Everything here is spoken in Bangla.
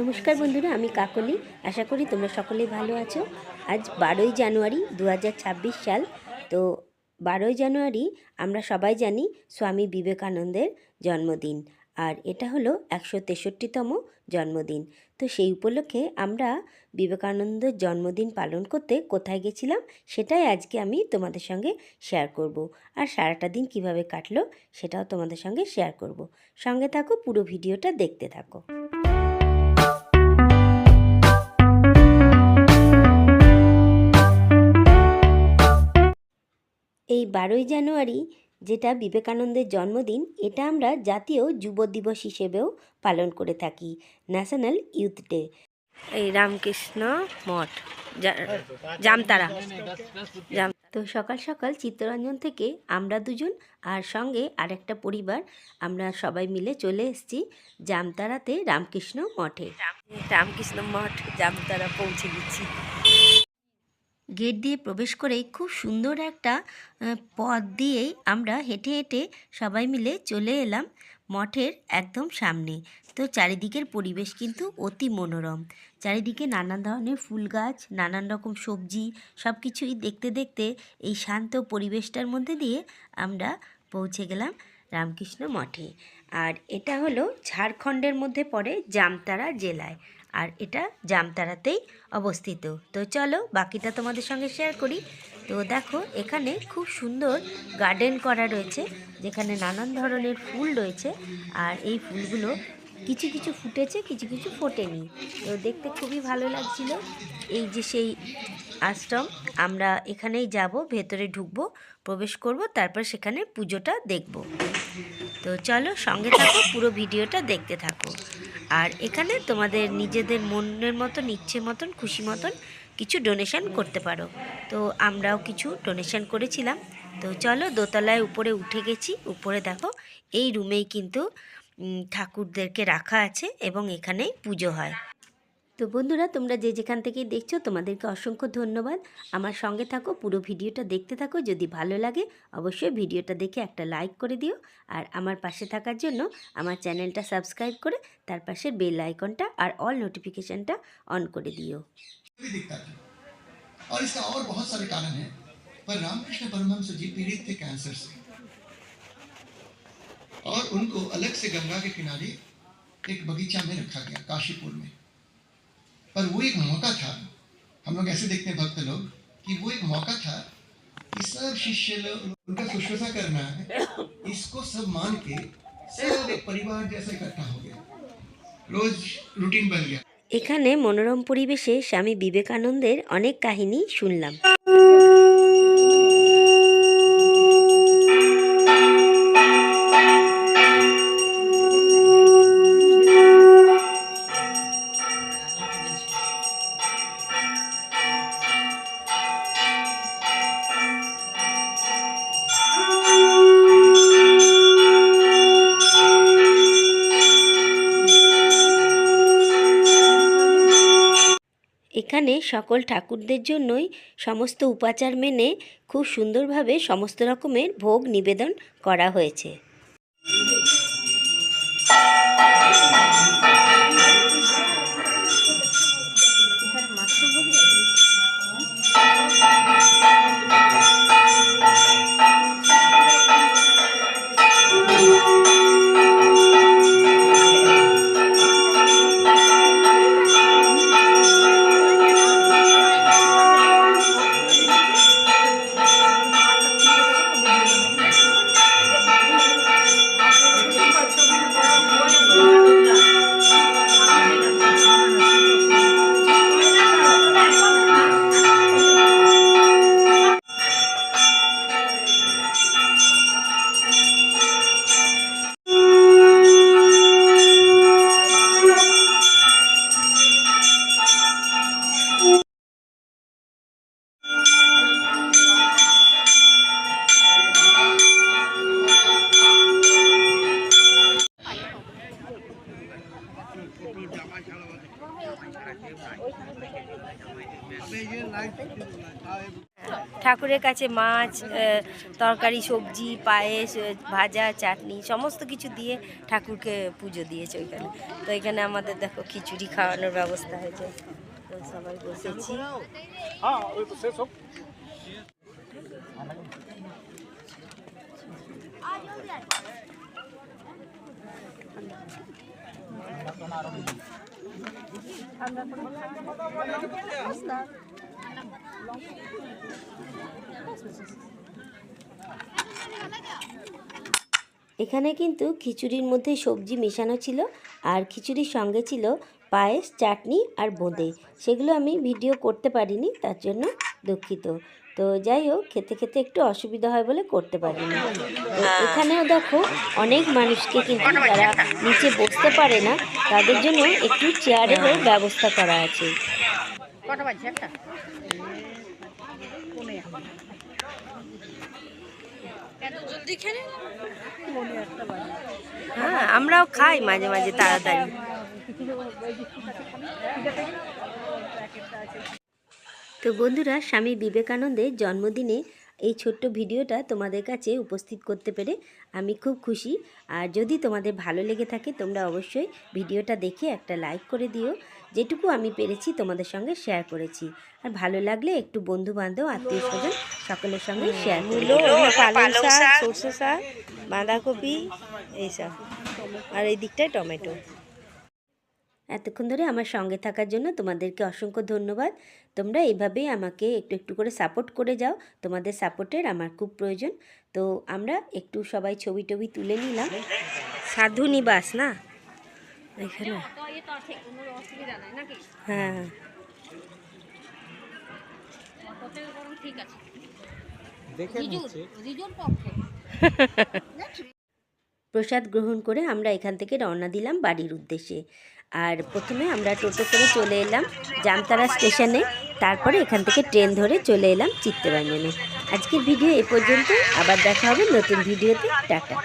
নমস্কার বন্ধুরা, আমি কাকলি। আশা করি তোমরা সকলেই ভালো আছো। আজ বারোই জানুয়ারি দু হাজার ছাব্বিশ সাল। তো বারোই জানুয়ারি আমরা সবাই জানি স্বামী বিবেকানন্দের জন্মদিন। আর এটা হলো একশো তেষট্টিতম জন্মদিন। তো সেই উপলক্ষে আমরা বিবেকানন্দের জন্মদিন পালন করতে কোথায় গেছিলাম, সেটাই আজকে আমি তোমাদের সঙ্গে শেয়ার করব। আর সারাটা দিন কীভাবে কাটলো, সেটাও তোমাদের সঙ্গে শেয়ার করব। সঙ্গে থাকো, পুরো ভিডিওটা দেখতে থাকো। এই বারোই জানুয়ারি যেটা বিবেকানন্দের জন্মদিন এটা আমরা জাতীয় যুব দিবস হিসেবেও পালন করে থাকি ন্যাশনাল ইউথ ডে এই রামকৃষ্ণ মঠ জামতারা। জাম তো সকাল সকাল চিত্তরঞ্জন থেকে আমরা দুজন আর সঙ্গে আরেকটা পরিবার আমরা সবাই মিলে চলে এসেছি জামতারাতে রামকৃষ্ণ মঠে। রামকৃষ্ণ মঠ জামতারা পৌঁছে দিচ্ছি গেট দিয়ে প্রবেশ করেই খুব সুন্দর একটা পথ দিয়েই আমরা হেঁটে হেঁটে সবাই মিলে চলে এলাম মঠের একদম সামনে। তো চারিদিকের পরিবেশ কিন্তু অতি মনোরম। চারিদিকে নানান ধরনের ফুল গাছ, নানান রকম সবজি সব কিছুই দেখতে দেখতে এই শান্ত পরিবেশটার মধ্যে দিয়ে আমরা পৌঁছে গেলাম রামকৃষ্ণ মঠে। আর এটা হলো ঝাড়খণ্ডের মধ্যে পড়ে জামতারা জেলায়। আর এটা জামতারাতেই অবস্থিত। তো চলো বাকিটা তোমাদের সঙ্গে শেয়ার করি। তো দেখো, এখানে খুব সুন্দর গার্ডেন করা রয়েছে, যেখানে নানান ধরনের ফুল রয়েছে। আর এই ফুলগুলো কিছু কিছু ফুটেছে, কিছু কিছু ফোটেনি। তো দেখতে খুবই ভালো লাগছিল। এই যে সেই আশ্রম, আমরা এখানেই যাব, ভেতরে ঢুকবো, প্রবেশ করব, তারপর সেখানে পুজোটা দেখব। তো চলো সঙ্গে থাকো, পুরো ভিডিওটা দেখতে থাকো। আর এখানে তোমাদের নিজেদের মনের মতন, ইচ্ছে মতন, খুশি মতন কিছু ডোনেশন করতে পারো। তো আমরাও কিছু ডোনেশন করেছিলাম। তো চলো দোতলায় উপরে উঠে গেছি। উপরে দেখো, এই রুমেই কিন্তু ঠাকুরদেরকে রাখা আছে এবং এখানেই পুজো হয়। তো বন্ধুরা তোমরা যে যেখান থেকে দেখছো তোমাদেরকে অসংখ্য ধন্যবাদ আমার সঙ্গে থাকো পুরো ভিডিওটা দেখতে থাকো যদি ভালো লাগে অবশ্যই ভিডিওটা দেখে একটা লাইক করে দিও আর আমার পাশে থাকার জন্য আমার চ্যানেলটা সাবস্ক্রাইব করে তার পাশে বেল আইকনটা আর অল নোটিফিকেশনটা অন করে দিও भी दिखता था और इसका और बहुत सारे कारण हैं पर रामकृष्ण परमहंस जी पीड़ित थे कैंसर से और उनको अलग से गंगा के किनारे एक बगीचा में रखा गया काशीपुर में पर वो एक मौका था हम लोग ऐसे देखते हैं भक्त लोग कि वो एक मौका था कि सब शिष्य लोग उनका शुश्रूषा करना है इसको सब मान के सब एक परिवार जैसा इकट्ठा हो गया रोज रूटीन बन गया এখানে মনোরম পরিবেশে স্বামী বিবেকানন্দের অনেক কাহিনী শুনলাম এখানে সকল ঠাকুরদের জন্যই সমস্ত উপাচার মেনে খুব সুন্দরভাবে সমস্ত রকমের ভোগ নিবেদন করা হয়েছে। ঠাকুরের কাছে মাছ তরকারি, সবজি, পায়েস ভাজা, চাটনি, সমস্ত কিছু দিয়ে ঠাকুরকে পুজো দিয়েছে ওইখানে। তো এখানে আমাদের দেখো খিচুড়ি খাওয়ানোর ব্যবস্থা হয়েছে। সবাই বসেছি। এখানে কিন্তু খিচুড়ির মধ্যে সবজি মেশানো ছিল আর খিচুড়ির সঙ্গে ছিল পায়েস, চাটনি আর বোঁদে। সেগুলো আমি ভিডিও করতে পারিনি, তার জন্য দুঃখিত। তো যাই হোক খেতে খেতে একটু অসুবিধা হয় বলে করতে পারিনি। তো এখানেও দেখো অনেক মানুষকে কিন্তু যারা নিচে বসতে পারে না তাদের জন্য একটু চেয়ারেরও ব্যবস্থা করা আছে। হ্যাঁ আমরাও খাই মাঝে মাঝে তাড়াতাড়ি। তো বন্ধুরা স্বামী বিবেকানন্দের জন্মদিনে এই ছোট্ট ভিডিওটা তোমাদের কাছে উপস্থিত করতে পেরে আমি খুব খুশি। আর যদি তোমাদের ভালো লেগে থাকে তোমরা অবশ্যই ভিডিওটা দেখে একটা লাইক করে দিও। যেটুকু আমি পেরেছি তোমাদের সঙ্গে শেয়ার করেছি। আর ভালো লাগলে একটু বন্ধু বান্ধব আত্মীয় স্বজন সকলের সঙ্গে শেয়ার পালং শাক সর্ষে শাক বাঁধাকপি এইসব আর এই দিকটায় টমেটো। এতক্ষণ ধরে আমার সঙ্গে থাকার জন্য তোমাদেরকে অসংখ্য ধন্যবাদ। তোমরা এভাবেই আমাকে একটু একটু করে সাপোর্ট করে যাও। তোমাদের সাপোর্টের আমার খুব প্রয়োজন। তো আমরা একটু সবাই ছবি টবি তুলে নিলাম। সাধু নিবাস না? এখানে। হ্যাঁ। প্রসাদ গ্রহণ করে আমরা এখান থেকে রওনা দিলাম বাড়ির উদ্দেশ্যে। আর প্রথমে আমরা টোটো করে চলে এলাম জামতারা স্টেশনে। তারপরে এখান থেকে ট্রেন ধরে চলে এলাম চিত্তরঞ্জনে। আজকের ভিডিও এ পর্যন্ত আবার দেখা হবে নতুন ভিডিওতে। টাটা।